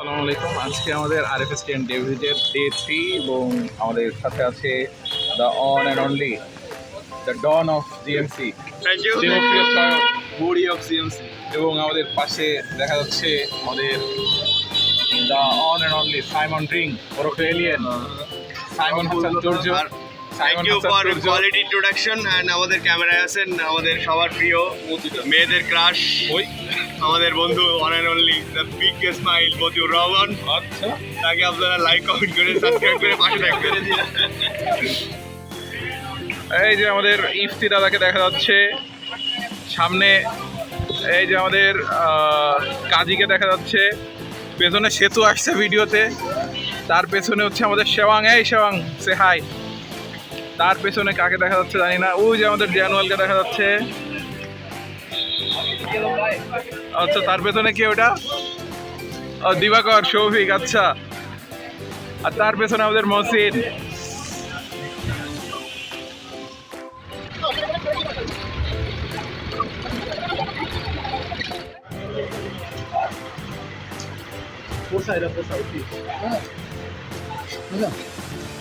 আসসালামু আলাইকুম। আজকে আমাদের আর এফ এস টেন ডেভিজের ডে থ্রি এবং আমাদের সাথে আছে the one and only the don of GMC body of CMC এবং আমাদের পাশে দেখা যাচ্ছে আমাদের the one and only Simon drink ওরফে alien Simon Hasan চৌর্য thank you for quality introduction and আমাদের ক্যামেরায় আছেন আমাদের সবার প্রিয় মেয়েদের ক্রাশ ওই। আমাদের বন্ধু one and only the biggest smile Matiur Rahman আচ্ছা। তাকে আপনারা লাইক কমেন্ট করে সাবস্ক্রাইব করে পাশে থাকবেন। এই যে আমাদের ইফতি দাদাকে দেখা যাচ্ছে। সামনে এই যে আমাদের কাজীকে দেখা যাচ্ছে। পেছনে সেতু আসছে ভিডিওতে। তার পেছনে হচ্ছে আমাদের শেওয়াং। এই শেওয়াং সে হাই তার পেছনে কাকে দেখা যাচ্ছে জানি না। ওই যে আমাদের জানুয়ালকে দেখা যাচ্ছে। আচ্ছা তার পেছনে কি ওটা? দিবাকর শৌভিক আচ্ছা। আর তার পেছনে আমাদের মহসিন।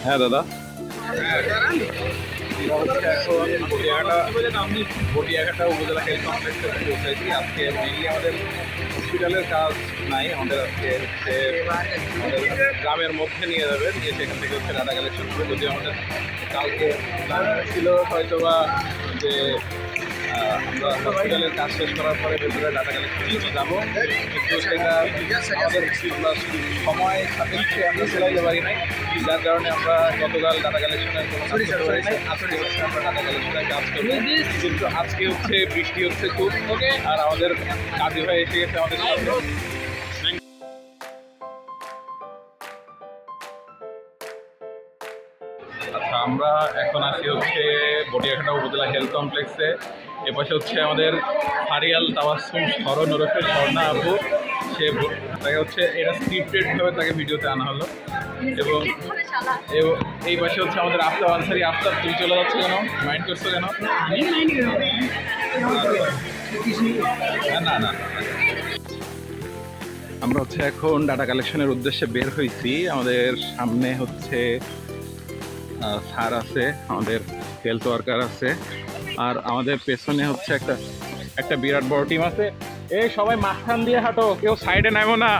হ্যাঁ দাদা। বটিয়াঘাটা উপজেলা হেলথ কমপ্লেক্সে পৌঁছাইছি আজকে মেইনলি আমাদের হসপিটালের কাজ নাই আমাদের আজকে গ্রামের মধ্যে নিয়ে যাবে নিয়ে সেখান থেকে হচ্ছে ডাটা কালেকশন করে যদি আমাদের কালকে ছিল হয়তো বা যে আমরা হসপিটালের কাজ শেষ করার পরে ভেতরে ডাটা কালেকশন যাব। কিন্তু সেটা আমাদের সময় সাপেক্ষে আমরা পারি নাই। যার কারণে আমরা গতকাল ডাটা কালেকশনের কোনো আজকে হচ্ছে আমরা ডাটা কালেকশনের কাজ করব। কিন্তু আজকে হচ্ছে বৃষ্টি হচ্ছে খুব। আর আমাদের কাজী ভাই এসে গেছে আমাদের সামনে। আচ্ছা আমরা এখন আসি হচ্ছে বটিয়াঘাটা উপজেলা হেলথ কমপ্লেক্সে। এপাশে হচ্ছে আমাদের হারিয়াল তাবাসুম স্মরণ ওরফে স্বর্ণা আপু সে তাকে হচ্ছে এটা স্ক্রিপ্টেডভাবে তাকে ভিডিওতে আনা হলো। এবং এই পাশে হচ্ছে আমাদের আফতাব আনসারি। আফতাব, তুমি চলে যাচ্ছ কেন? মাইন্ড করছ কেন? না না আমরা হচ্ছে এখন ডাটা কালেকশনের উদ্দেশ্যে বের হয়েছি আমাদের সামনে হচ্ছে স্যার আছে, আমাদের হেলথ ওয়ার্কার আছে। আর আমাদের পেছনে হচ্ছে একটা একটা বিরাট বড় টিম আছে। এই সবাই মাঝখান দিয়ে হাঁটো কেউ সাইডে নামো না।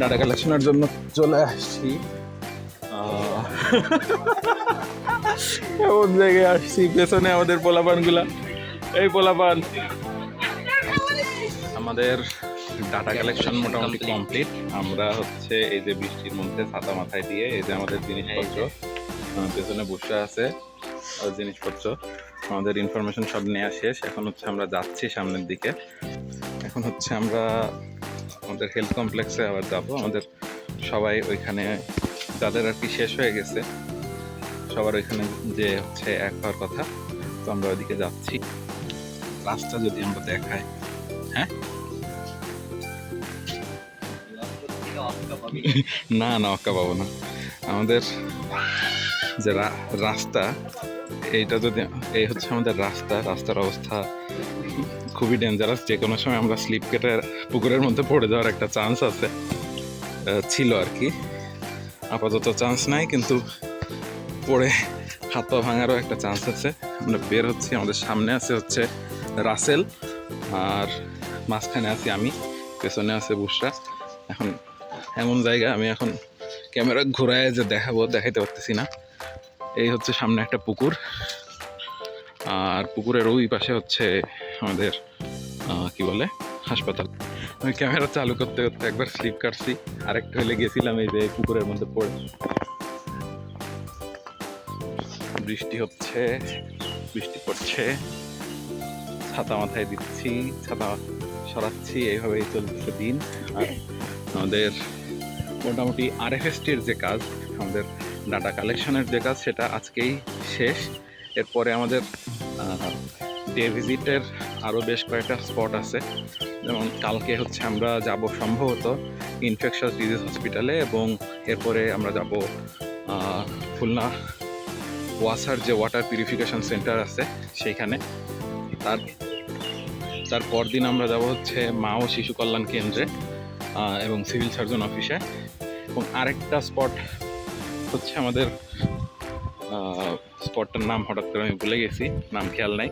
ডাটা কালেকশনের জন্য চলে আসছি। এমন জায়গায় আসছি পেছনে আমাদের পোলাপানগুলা। এই পোলাপান। আমাদের ডাটা কালেকশন মোটামুটি কমপ্লিট আমরা হচ্ছে এই যে বৃষ্টির মধ্যে ছাতা মাথায় দিয়ে এই যে আমাদের জিনিসপত্র পেছনে বসে আছে আর জিনিসপত্র। আমাদের ইনফরমেশন সব নেওয়া শেষ। এখন হচ্ছে আমরা যাচ্ছি সামনের দিকে। এখন হচ্ছে আমরা আমাদের হেলথ কমপ্লেক্সে আবার যাব। আমাদের সবাই ওইখানে, যাদের আর কি শেষ হয়ে গেছে, সবার ওইখানে যে হচ্ছে এক হওয়ার কথা, তো আমরা ওইদিকে যাচ্ছি। রাস্তা যদি আমরা দেখাই হ্যাঁ? না না, অক্কা পাবো না। আমাদের যে রাস্তা এইটা যদি এই হচ্ছে আমাদের রাস্তা, রাস্তার অবস্থা খুবই ডেঞ্জারাস যে কোনো সময় আমরা স্লিপ কেটে পুকুরের মধ্যে পড়ে যাওয়ার একটা চান্স আছে ছিল আর কি। আপাতত চান্স নাই, কিন্তু পড়ে হাত পা ভাঙারও একটা চান্স আছে। আমরা বের হচ্ছি, আমাদের সামনে আছে হচ্ছে রাসেল, আর মাঝখানে আছি আমি, পেছনে আছে বুসরা। এখন এমন জায়গা, আমি এখন ক্যামেরা ঘোরায় যে দেখাবো, দেখাইতে পারতেছি না। এই হচ্ছে সামনে একটা পুকুর। আর পুকুরের ওই পাশে হচ্ছে আমাদের কি বলে? হাসপাতাল। আমি ক্যামেরা চালু করতে করতে একবার স্লিপ কাটছি। আরেকটা হলে গেছিলাম এই যে পুকুরের মধ্যে পড়ে। বৃষ্টি হচ্ছে, বৃষ্টি পড়ছে। ছাতা মাথায় দিচ্ছি, ছাতা সরাচ্ছি, এইভাবেই চলছে দিন। আর আমাদের মোটামুটি আর আরএফএসটির যে কাজ আমাদের ডাটা কালেকশনের যে কাজ, সেটা আজকেই শেষ। এরপরে আমাদের ডে ভিজিটের আরও বেশ কয়েকটা স্পট আছে। যেমন কালকে হচ্ছে আমরা যাব সম্ভবত ইনফেকশাস ডিজিজ হসপিটালে এবং এরপরে আমরা যাব খুলনা ওয়াসার যে ওয়াটার পিউরিফিকেশন সেন্টার আছে সেইখানে। তার তার পরদিন আমরা যাব হচ্ছে মা ও শিশু কল্যাণ কেন্দ্রে এবং সিভিল সার্জন অফিসে এবং আরেকটা স্পট হচ্ছে আমাদের স্পটটার নাম হঠাৎ করে আমি ভুলে গেছি নাম খেয়াল নাই।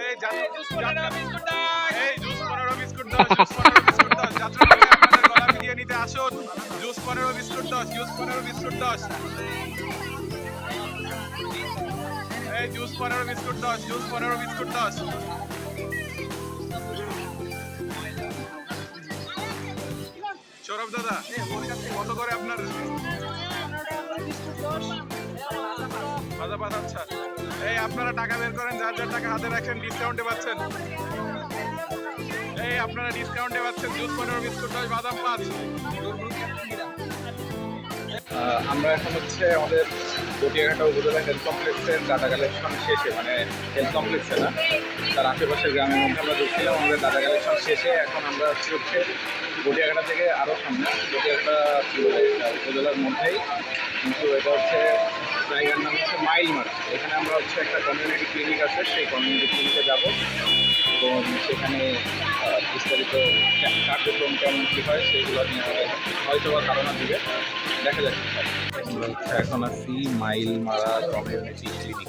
এই যাত্রা জুস পনেরো বিস্কুট জুস পনেরো বিস্কুট সৌরভ দাদা কত করে আপনার আচ্ছা। এই, আপনারা টাকা বের করেন, যার যার টাকা হাতে রাখেন ডিসকাউন্টে পাচ্ছেন। এই, আপনারা ডিসকাউন্টে পাচ্ছেন জুস পনেরো বিস্কুট দশ বাদাম, পাঁচ। আমরা এখন হচ্ছে আমাদের গটিয়াঘাটা উপজেলা হেলথ কমপ্লেক্সের ডাটা কালেকশন শেষে মানে হেলথ কমপ্লেক্সে না, তার আশেপাশের গ্রামের মধ্যে আমরা ঢুকছিলাম আমাদের ডাটা কালেকশন শেষে এখন আমরা হচ্ছে গটিয়াঘাটা থেকে আরও সামনে গটিয়াঘাটা উপজেলার মধ্যেই। কিন্তু এটা হচ্ছে জায়গার নাম হচ্ছে মাইল মাইলমারা। এখানে আমরা হচ্ছে একটা কমিউনিটি ক্লিনিক আছে, সেই কমিউনিটি ক্লিনিকে যাব। এবং সেখানে বিস্তারিত কার্যক্রম কেমন কী হয় সেইগুলো নিয়ে হয়তো বা ধারণা দিবে। দেখা যাচ্ছে এখন আছি মাইল মারা কমিউনিটি ক্লিনিক